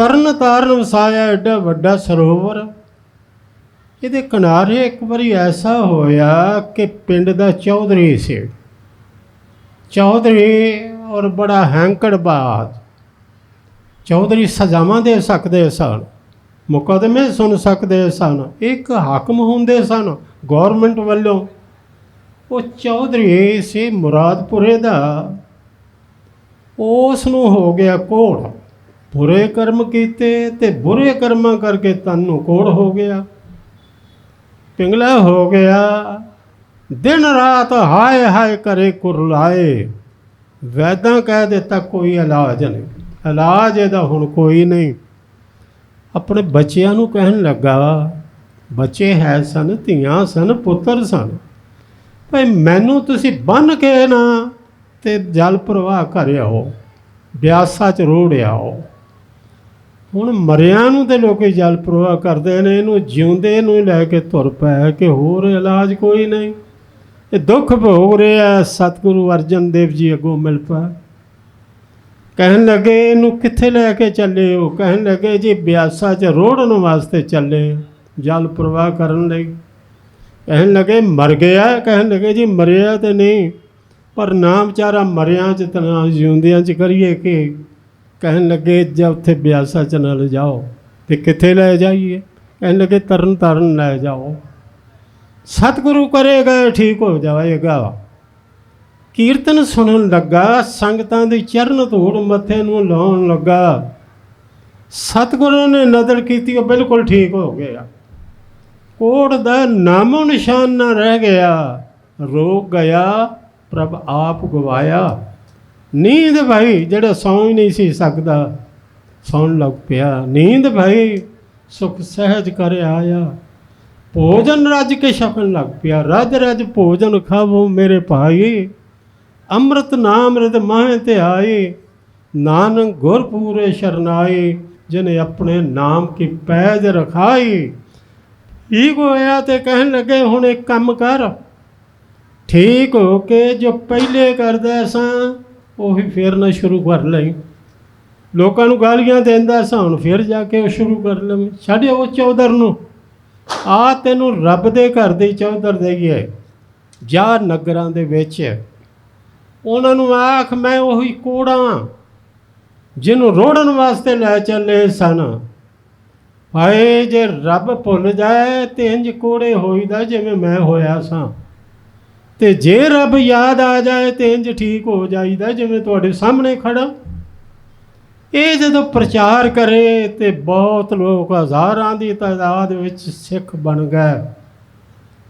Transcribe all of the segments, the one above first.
ਤਰਨ ਤਾਰਨ ਵਸਾਇਆ ਐਡਾ ਵੱਡਾ ਸਰੋਵਰ। ਇਹਦੇ ਕਿਨਾਰੇ ਇੱਕ ਵਾਰੀ ਐਸਾ ਹੋਇਆ ਕਿ ਪਿੰਡ ਦਾ ਚੌਧਰੀ ਸੀ। ਚੌਧਰੀ ਔਰ ਬੜਾ ਹੈਂਕੜ ਹੈਂਕੜਬਾਜ਼ ਚੌਧਰੀ ਸਜ਼ਾਵਾਂ ਦੇ ਸਕਦੇ ਸਨ, ਮੁਕਦਮੇ ਸੁਣ ਸਕਦੇ ਸਨ, ਇੱਕ ਹਾਕਮ ਹੁੰਦੇ ਸਨ ਗਵਰਨਮੈਂਟ ਵੱਲੋਂ। ਉਹ ਚੌਧਰੀ ਸੀ ਮੁਰਾਦਪੁਰੇ ਦਾ। ਉਸ ਨੂੰ ਹੋ ਗਿਆ ਕੋੜ। ਬੁਰੇ ਕਰਮ ਕੀਤੇ ਤੇ ਬੁਰੇ ਕਰਮਾਂ ਕਰਕੇ ਤੈਨੂੰ ਕੋੜ ਹੋ ਗਿਆ। ਪਿੰਗਲਾ ਹੋ ਗਿਆ। ਦਿਨ ਰਾਤ ਹਾਏ ਹਾਏ ਕਰੇ ਕੁਰਲਾਏ ਵੈਦਾਂ ਕਹਿ ਦਿੱਤਾ ਕੋਈ ਇਲਾਜ ਨਹੀਂ। ਇਲਾਜ ਇਹਦਾ ਹੁਣ ਕੋਈ ਨਹੀਂ। ਆਪਣੇ ਬੱਚਿਆਂ ਨੂੰ ਕਹਿਣ ਲੱਗਾ, ਬੱਚੇ ਹੈ ਸਨ, ਧੀਆਂ ਸਨ, ਪੁੱਤਰ ਸਨ। ਭਾਈ ਮੈਨੂੰ ਤੁਸੀਂ ਬੰਨ ਕੇ ਨਾ ਤੇ ਜਲ ਪ੍ਰਵਾਹ ਕਰਿਆ ਹੋ ਬਿਆਸਾ ਚ ਰੋੜਿਆ ਆਓ। ਹੁਣ ਮਰਿਆਂ ਨੂੰ ਤੇ ਲੋਕੀ ਜਲ ਪ੍ਰਵਾਹ ਕਰਦੇ ਨੇ, ਇਹਨੂੰ ਜਿਉਂਦੇ ਨੂੰ ਲੈ ਕੇ ਤੁਰ ਪਏ ਕਿ ਹੋਰ ਇਲਾਜ ਕੋਈ ਨਹੀਂ। ਇਹ ਦੁੱਖ ਭੋਗ ਰਿਹਾ ਸਤਿਗੁਰੂ ਅਰਜਨ ਦੇਵ ਜੀ ਅੱਗੋਂ ਮਿਲ ਪਾ। ਕਹਿਣ ਲੱਗੇ, ਇਹਨੂੰ ਕਿੱਥੇ ਲੈ ਕੇ ਚੱਲੇ ਹੋ? ਕਹਿਣ ਲੱਗੇ, ਜੀ ਬਿਆਸਾ 'ਚ ਰੋੜਨ ਵਾਸਤੇ ਚੱਲੇ ਜਲ ਪ੍ਰਵਾਹ ਕਰਨ ਲਈ। ਕਹਿਣ ਲੱਗੇ, ਮਰ ਗਿਆ ਕਹਿਣ ਲੱਗੇ, ਜੀ ਮਰਿਆ ਤੇ ਨਹੀਂ, ਪਰ ਨਾਮ ਵਿਚਾਰਾ ਮਰਿਆਂ 'ਚ ਤੇ ਜਿਉਂਦਿਆਂ 'ਚ ਕਰੀਏ ਕਿ? ਕਹਿਣ ਲੱਗੇ, ਜੇ ਉੱਥੇ ਬਿਆਸਾ 'ਚ ਨਾ ਲਿਜਾਓ ਤੇ ਕਿੱਥੇ ਲੈ ਜਾਈਏ? ਕਹਿਣ ਲੱਗੇ ਤਰਨ ਤਾਰਨ ਲੈ ਜਾਓ। ਸਤਿਗੁਰੂ ਕਰੇਗਾ ਠੀਕ ਹੋ ਜਾਏਗਾ ਕੀਰਤਨ ਸੁਣਨ ਲੱਗਾ, ਸੰਗਤਾਂ ਦੀ ਚਰਨ ਧੂੜ ਮੱਥੇ ਨੂੰ ਲਾਉਣ ਲੱਗਾ। ਸਤਿਗੁਰੂ ਨੇ ਨਜ਼ਰ ਕੀਤੀ, ਉਹ ਬਿਲਕੁਲ ਠੀਕ ਹੋ ਗਿਆ। ਕੋੜ ਦਾ ਨਾਮੋ ਨਿਸ਼ਾਨ ਨਾ ਰਹਿ ਗਿਆ। ਰੋਗ ਗਿਆ, ਪ੍ਰਭ ਆਪ ਗਵਾਇਆ। ਨੀਂਦ ਭਾਈ ਜਿਹੜਾ ਸੌਂ ਹੀ ਨਹੀਂ ਸੀ ਸਕਦਾ, ਸੌਣ ਲੱਗ ਪਿਆ। ਨੀਂਦ ਭਾਈ ਸੁਖ ਸਹਿਜ ਕਰ ਆਇਆ। ਭੋਜਨ ਰੱਜ ਕੇ ਛਕਣ ਲੱਗ ਪਿਆ। ਰੱਜ ਰੱਜ ਭੋਜਨ ਖਾਵੋ ਮੇਰੇ ਭਾਈ। ਅੰਮ੍ਰਿਤ ਨਾਮ ਰਿਤ ਮਾਹ ਤੇ ਆਏ ਨਾਨਕ ਗੁਰ ਪੂਰੇ ਸ਼ਰਨਾਏ ਜਿਨੇ ਆਪਣੇ ਨਾਮ ਕੀ ਪੈਜ ਰਖਾਈ। ਠੀਕ ਹੋਇਆ ਤੇ ਕਹਿਣ ਲੱਗੇ, ਹੁਣ ਇੱਕ ਕੰਮ ਕਰ। ਠੀਕ ਹੋ ਕੇ ਜੋ ਪਹਿਲੇ ਕਰਦਾ ਸਾਂ ਉਹੀ ਫੇਰ ਨਾ ਸ਼ੁਰੂ ਕਰ ਲਈ। ਲੋਕਾਂ ਨੂੰ ਗਾਲੀਆਂ ਦਿੰਦਾ ਸਾਂ ਹੁਣ ਫਿਰ ਜਾ ਕੇ ਉਹ ਸ਼ੁਰੂ ਕਰ ਲਵੇਂ। ਛੱਡ ਉਹ ਚੌਧਰ ਨੂੰ। ਆ ਤੈਨੂੰ ਰੱਬ ਦੇ ਘਰ ਦੇ ਚੌਧਰ ਦੇ ਦੇਈਏ ਜਾ ਨਗਰਾਂ ਦੇ ਵਿੱਚ। ਉਹਨਾਂ ਨੂੰ ਆਖ, ਮੈਂ ਉਹੀ ਕੋੜਾ ਜਿਹਨੂੰ ਰੋੜਨ ਵਾਸਤੇ ਲੈ ਚੱਲੇ ਸਨ। ਹਾਏ, ਜੇ ਰੱਬ ਭੁੱਲ ਜਾਏ ਤੇ ਇੰਜ ਕੋੜੇ ਹੋਈਦਾ ਜਿਵੇਂ ਮੈਂ ਹੋਇਆ ਸਾਂ। ਤੇ ਜੇ ਰੱਬ ਯਾਦ ਆ ਜਾਏ ਤੇ ਇੰਜ ਠੀਕ ਹੋ ਜਾਈਦਾ ਜਿਵੇਂ ਤੁਹਾਡੇ ਸਾਹਮਣੇ ਖੜਾ। ਇਹ ਜਦੋਂ ਪ੍ਰਚਾਰ ਕਰੇ ਤੇ ਬਹੁਤ ਲੋਕ ਹਜ਼ਾਰਾਂ ਦੀ ਤਾਦਾਦ ਵਿੱਚ ਸਿੱਖ ਬਣ ਗਏ।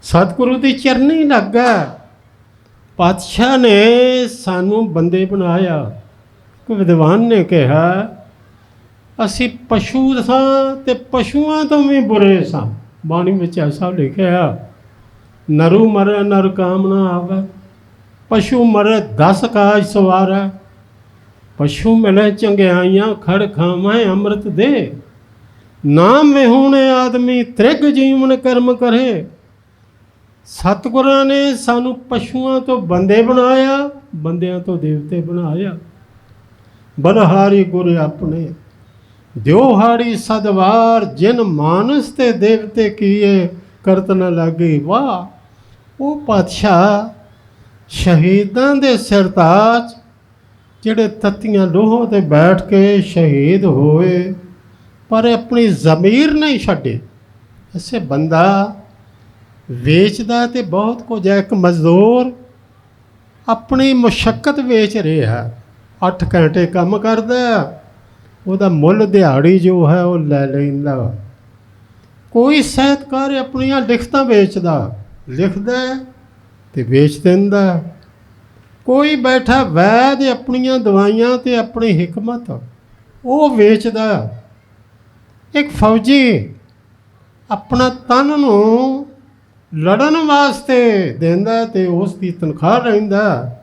ਸਤਿਗੁਰੂ ਦੀ ਚਰਨੀ ਲੱਗ ਗਏ। ਪਾਤਸ਼ਾਹ ਨੇ ਸਾਨੂੰ ਬੰਦੇ ਬਣਾਇਆ। ਕੋਈ ਵਿਦਵਾਨ ਨੇ ਕਿਹਾ, ਅਸੀਂ ਪਸ਼ੂ ਸਾਂ ਤੇ ਪਸ਼ੂਆਂ ਤੋਂ ਵੀ ਬੁਰੇ ਸਾਂ। ਬਾਣੀ ਵਿੱਚ ਐਸਾ ਲਿਖਿਆ ਨਰੂ ਮਰੈ ਨਰ ਕਾਮ ਆਵੈ। ਪਸ਼ੂ ਮਰੈ ਦਸ ਕਾਜ ਸਵਾਰੈ। ਪਸ਼ੂ ਮਿਲੇ ਚੰਗਿਆਈਆਂ ਖੜ ਖਾਵੇਂ ਅੰਮ੍ਰਿਤ ਦੇ। ਨਾਮ ਵਿਹੂਣੇ ਆਦਮੀ ਤ੍ਰਿਗ ਜੀਵਨ ਕਰਮ ਕਰੇ। ਸਤਿਗੁਰਾਂ ਨੇ ਸਾਨੂੰ ਪਸ਼ੂਆਂ ਤੋਂ ਬੰਦੇ ਬਣਾਇਆ, ਬੰਦਿਆਂ ਤੋਂ ਦੇਵਤੇ ਬਣਾਇਆ। ਬਲਹਾਰੀ ਗੁਰ ਆਪਣੇ ਦਿਉਹਾੜੀ ਸਦਵਾਰ, ਜਿਨ ਮਾਨਸ ਤੇ ਦੇਵਤੇ ਕੀਏ, ਕਰਤ ਲਾਗੇ ਵਾਹ। ਉਹ ਪਾਤਸ਼ਾਹ ਸ਼ਹੀਦਾਂ ਦੇ ਸਰਤਾਜ ਜਿਹੜੇ ਤੱਤੀਆਂ ਲੋਹਾਂ ਤੇ ਬੈਠ ਕੇ ਸ਼ਹੀਦ ਹੋਏ, ਪਰ ਆਪਣੀ ਜ਼ਮੀਰ ਨਹੀਂ ਛੱਡੇ। ਐਸੇ ਬੰਦਾ ਵੇਚਦਾ ਤੇ ਬਹੁਤ ਕੁਝ ਹੈ। ਇੱਕ ਮਜ਼ਦੂਰ ਆਪਣੀ ਮੁਸ਼ਕਲ ਵੇਚ ਰਿਹਾ। 8 ਘੰਟੇ ਕੰਮ ਕਰਦਾ ਉਹਦਾ ਮੁੱਲ ਦਿਹਾੜੀ ਜੋ ਹੈ ਉਹ ਲੈ ਲੈਂਦਾ। ਕੋਈ ਸਾਹਿਤਕਾਰ ਆਪਣੀਆਂ ਲਿਖਤਾਂ ਵੇਚਦਾ। ਲਿਖਦਾ ਹੈ ਤੇ ਵੇਚ ਦਿੰਦਾ ਕੋਈ ਬੈਠਾ ਵੈਦ ਆਪਣੀਆਂ ਦਵਾਈਆਂ ਤੇ ਆਪਣੀ ਹਕਮਤ ਉਹ ਵੇਚਦਾ ਇੱਕ ਫੌਜੀ ਆਪਣਾ ਤਨ ਨੂੰ ਲੜਨ ਵਾਸਤੇ ਦਿੰਦਾ ਤੇ ਉਸ ਦੀ ਤਨਖਾਹ ਲੈਂਦਾ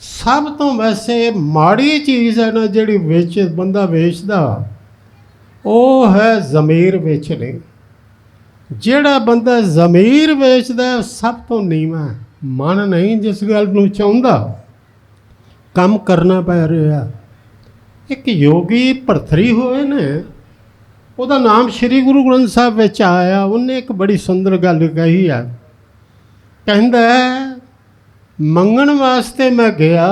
ਸਭ ਤੋਂ ਵੈਸੇ ਮਾੜੀ ਚੀਜ਼ ਹੈ ਨਾ ਜਿਹੜੀ ਵੇਚ ਬੰਦਾ ਵੇਚਦਾ, ਉਹ ਹੈ ਜ਼ਮੀਰ ਵੇਚਣੀ। ਜਿਹੜਾ ਬੰਦਾ ਜ਼ਮੀਰ ਵੇਚਦਾ ਉਹ ਸਭ ਤੋਂ ਨੀਵਾਂ ਮਨ ਨਹੀਂ ਜਿਸ ਗੱਲ ਨੂੰ ਚਾਹੁੰਦਾ। ਕੰਮ ਕਰਨਾ ਪੈ ਰਿਹਾ। ਇੱਕ ਯੋਗੀ ਭਰਥਰੀ ਹੋਏ ਨੇ। ਉਹਦਾ ਨਾਮ ਸ੍ਰੀ ਗੁਰੂ ਗ੍ਰੰਥ ਸਾਹਿਬ ਵਿੱਚ ਆਇਆ। ਉਹਨੇ ਇੱਕ ਬੜੀ ਸੁੰਦਰ ਗੱਲ ਕਹੀ ਆ। ਕਹਿੰਦਾ ਮੰਗਣ ਵਾਸਤੇ ਮੈਂ ਗਿਆ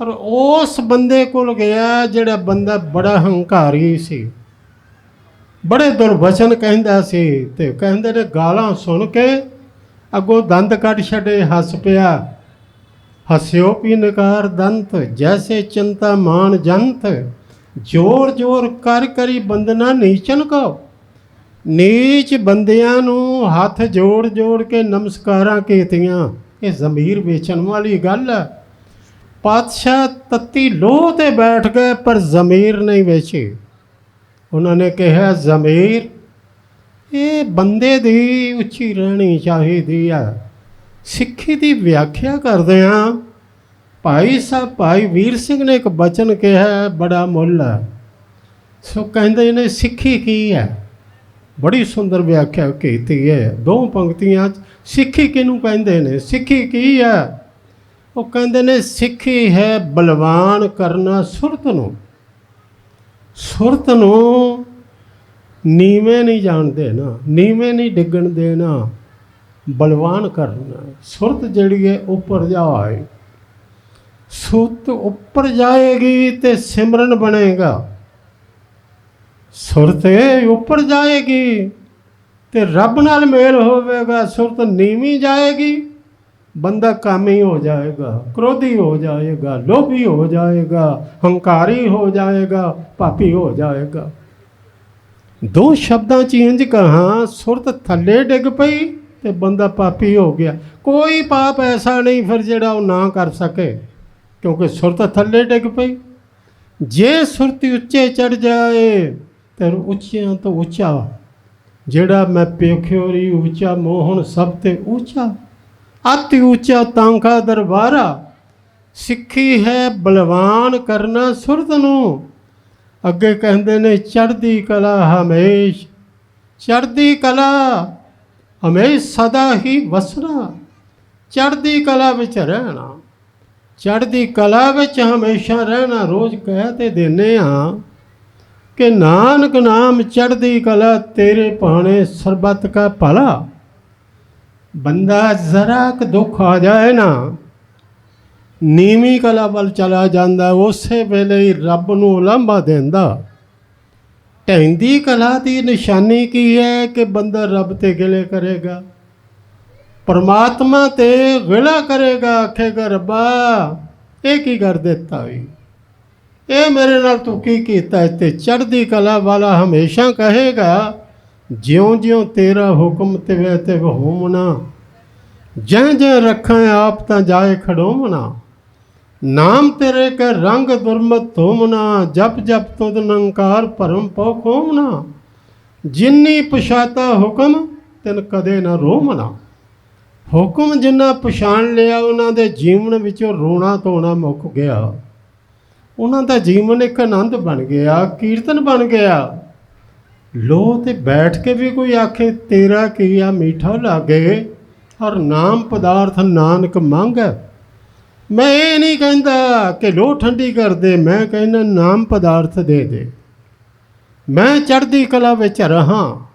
ਔਰ ਉਸ ਬੰਦੇ ਕੋਲ ਗਿਆ ਜਿਹੜਾ ਬੰਦਾ ਬੜਾ ਹੰਕਾਰੀ ਸੀ। ਬੜੇ ਦੁਰਵਚਨ ਕਹਿੰਦਾ ਸੀ ਤੇ ਕਹਿੰਦੇ ਨੇ ਗਾਲਾਂ ਸੁਣ ਕੇ ਅੱਗੋਂ ਦੰਦ ਕੱਢ ਛੱਡੇ, ਹੱਸ ਪਿਆ। ਹਸਿਓ ਪੀ ਨਕਾਰ ਦੰਤ, ਜੈਸੇ ਚਿੰਤਾ ਮਾਨ ਜੰਤ। ਜੋਰ ਜੋਰ ਕਰ ਕਰੀ ਬੰਦਨਾ ਨੀਚਨ ਕੋ ਨੀਚ ਬੰਦਿਆਂ ਨੂੰ ਹੱਥ ਜੋੜ ਜੋੜ ਕੇ ਨਮਸਕਾਰਾਂ ਕੀਤੀਆਂ। ਇਹ ਜ਼ਮੀਰ ਵੇਚਣ ਵਾਲੀ ਗੱਲ ਹੈ। ਪਾਤਸ਼ਾਹ ਤੱਤੀ ਲੋਹ ਤੇ ਬੈਠ ਗਏ, ਪਰ ਜ਼ਮੀਰ ਨਹੀਂ ਵੇਚੀ। ਉਹਨਾਂ ਨੇ ਕਿਹਾ, ਜ਼ਮੀਰ, ਇਹ ਬੰਦੇ ਦੀ ਉੱਚੀ ਰਹਿਣੀ ਚਾਹੀਦੀ ਆ। ਸਿੱਖੀ ਦੀ ਵਿਆਖਿਆ ਕਰਦੇ ਹਾਂ ਭਾਈ ਸਾਹਿਬ, ਭਾਈ ਵੀਰ ਸਿੰਘ ਨੇ ਇੱਕ ਬਚਨ ਕਿਹਾ, ਬੜਾ ਮੁੱਲ ਹੈ ਸੋ ਕਹਿੰਦੇ ਨੇ, ਸਿੱਖੀ ਕੀ ਹੈ ਬੜੀ ਸੁੰਦਰ ਵਿਆਖਿਆ ਕੀਤੀ ਹੈ। ਦੋ ਪੰਕਤੀਆਂ 'ਚ ਸਿੱਖੀ ਕਿਹਨੂੰ ਕਹਿੰਦੇ ਨੇ? ਸਿੱਖੀ ਕੀ ਹੈ ਉਹ ਕਹਿੰਦੇ ਨੇ, ਸਿੱਖੀ ਹੈ ਬਲਵਾਨ ਕਰਨਾ ਸੁਰਤ ਨੂੰ। ਸੁਰਤ ਨੂੰ ਨੀਵੇਂ ਨਹੀਂ ਜਾਣ ਦੇਣਾ, ਨੀਵੇਂ ਨਹੀਂ ਡਿੱਗਣ ਦੇਣਾ, ਬਲਵਾਨ ਕਰਨਾ। ਸੁਰਤ ਜਿਹੜੀ ਹੈ ਉੱਪਰ ਜਾਏ। ਸੁਰਤ ਉੱਪਰ ਜਾਏਗੀ ਤੇ ਸਿਮਰਨ ਬਣੇਗਾ। ਸੁਰਤ ਉੱਪਰ ਜਾਏਗੀ ਤੇ ਰੱਬ ਨਾਲ ਮੇਲ ਹੋਵੇਗਾ। ਸੁਰਤ ਨੀਵੀਂ ਜਾਏਗੀ ਬੰਦਾ ਕਾਮੀ ਹੋ ਜਾਏਗਾ, ਕ੍ਰੋਧੀ ਹੋ ਜਾਏਗਾ, ਲੋਭੀ ਹੋ ਜਾਏਗਾ, ਹੰਕਾਰੀ ਹੋ ਜਾਏਗਾ, ਪਾਪੀ ਹੋ ਜਾਏਗਾ। ਦੋ ਸ਼ਬਦਾਂ ਚ ਇੰਜ ਕਹਾ, ਸੁਰਤ ਥੱਲੇ ਡਿੱਗ ਪਈ ਤੇ ਬੰਦਾ ਪਾਪੀ ਹੋ ਗਿਆ। ਕੋਈ ਪਾਪ ਐਸਾ ਨਹੀਂ ਫਿਰ ਜਿਹੜਾ ਉਹ ਨਾ ਕਰ ਸਕੇ, ਕਿਉਂਕਿ ਸੁਰਤ ਥੱਲੇ ਡਿੱਗ ਪਈ। ਜੇ ਸੁਰਤੀ ਉੱਚੇ ਚੜ ਜਾਏ ਤੇ ਉੱਚਿਆਂ ਤੋਂ ਉੱਚਾ, ਜਿਹੜਾ ਮੈਂ ਪੇਖਿਓਰੀ ਉੱਚਾ ਮੋਹਨ ਸਭ ਤੇ ਉੱਚਾ ਅਤਿ ਉੱਚਾ ਤਾਂਖਾ ਦਰਬਾਰਾ, ਸਿੱਖੀ ਹੈ ਬਲਵਾਨ ਕਰਨਾ ਸੁਰਤ ਨੂੰ। ਅੱਗੇ ਕਹਿੰਦੇ ਨੇ, ਚੜ੍ਹਦੀ ਕਲਾ ਹਮੇਸ਼, ਚੜ੍ਹਦੀ ਕਲਾ ਹਮੇਸ਼ ਸਦਾ ਹੀ ਵਸਣਾ। ਚੜ੍ਹਦੀ ਕਲਾ ਵਿੱਚ ਰਹਿਣਾ, ਚੜ੍ਹਦੀ ਕਲਾ ਵਿੱਚ ਹਮੇਸ਼ਾ ਰਹਿਣਾ, ਰੋਜ਼ ਕਹਿ ਤੇ ਦਿੰਨੇ ਆ ਕਿ ਨਾਨਕ ਨਾਮ ਚੜ੍ਹਦੀ ਕਲਾ ਤੇਰੇ ਭਾਣੇ ਸਰਬੱਤ ਕਾ ਭਲਾ। ਬੰਦਾ ਜ਼ਰਾ ਕੁ ਦੁੱਖ ਆ ਜਾਏ ਨਾ, ਨੀਵੀਂ ਕਲਾ ਵੱਲ ਚਲਾ ਜਾਂਦਾ, ਉਸੇ ਵੇਲੇ ਹੀ ਰੱਬ ਨੂੰ ਉਲਾਂਭਾ ਦਿੰਦਾ। ਢਹਿੰਦੀ ਕਲਾ ਦੀ ਨਿਸ਼ਾਨੀ ਕੀ ਹੈ ਕਿ ਬੰਦਾ ਰੱਬ ਤੇ ਗਿਲੇ ਕਰੇਗਾ? ਪਰਮਾਤਮਾ ਤੇ ਗਿਲਾ ਕਰੇਗਾ, ਆਖੇਗਾ, ਰੱਬਾ, ਇਹ ਕੀ ਕਰ ਦਿੱਤਾ ਵੀ? ਇਹ ਮੇਰੇ ਨਾਲ ਤੂੰ ਕੀ ਕੀਤਾ ਤੇ ਚੜ੍ਹਦੀ ਕਲਾ ਵਾਲਾ ਹਮੇਸ਼ਾ ਕਹੇਗਾ ਜਿਉਂ-ਜਿਉਂ ਤੇਰਾ ਹੁਕਮ ਤੇ ਵੇ ਤੇ ਹੋਮਣਾ ਜੈ ਜੈ ਰੱਖਾਂ ਆਪ ਤਾਂ ਜਾਏ ਖੜੋਮਣਾ। ਨਾਮ ਤੇਰੇ ਕੇ ਰੰਗ ਦੁਰਮਤ ਹੋਮਣਾ ਜਪ ਜਪ ਤੁਧ ਨੰਕਾਰ ਭਰਮ ਪਉ ਖੋਮਣਾ। ਜਿੰਨੀ ਪਛਾਤਾ ਹੁਕਮ, ਤਿਨ ਕਦੇ ਨਾ ਰੋਮਣਾ। ਹੁਕਮ ਜਿੰਨਾ ਪਛਾਣ ਲਿਆ, ਉਹਨਾਂ ਦੇ ਜੀਵਨ ਵਿੱਚੋਂ ਰੋਣਾ ਧੋਣਾ ਮੁੱਕ ਗਿਆ। ਉਹਨਾਂ ਦਾ ਜੀਵਨ ਇੱਕ ਆਨੰਦ ਬਣ ਗਿਆ, ਕੀਰਤਨ ਬਣ ਗਿਆ। ਲੋ ਤੇ ਬੈਠ ਕੇ ਵੀ ਕੋਈ ਆਖੇ, ਤੇਰਾ ਕੀਆ ਮੀਠਾ ਲਾਗੇ? ਔਰ ਨਾਮ ਪਦਾਰਥ ਨਾਨਕ ਮੰਗ ਮੈਂ ਇਹ ਨਹੀਂ ਕਹਿੰਦਾ ਕਿ ਲੋ ਠੰਡੀ ਕਰ ਦੇ ਮੈਂ ਕਹਿੰਦਾ ਨਾਮ ਪਦਾਰਥ ਦੇ ਦੇ। ਮੈਂ ਚੜ੍ਹਦੀ ਕਲਾ ਵਿੱਚ ਰਹਾ।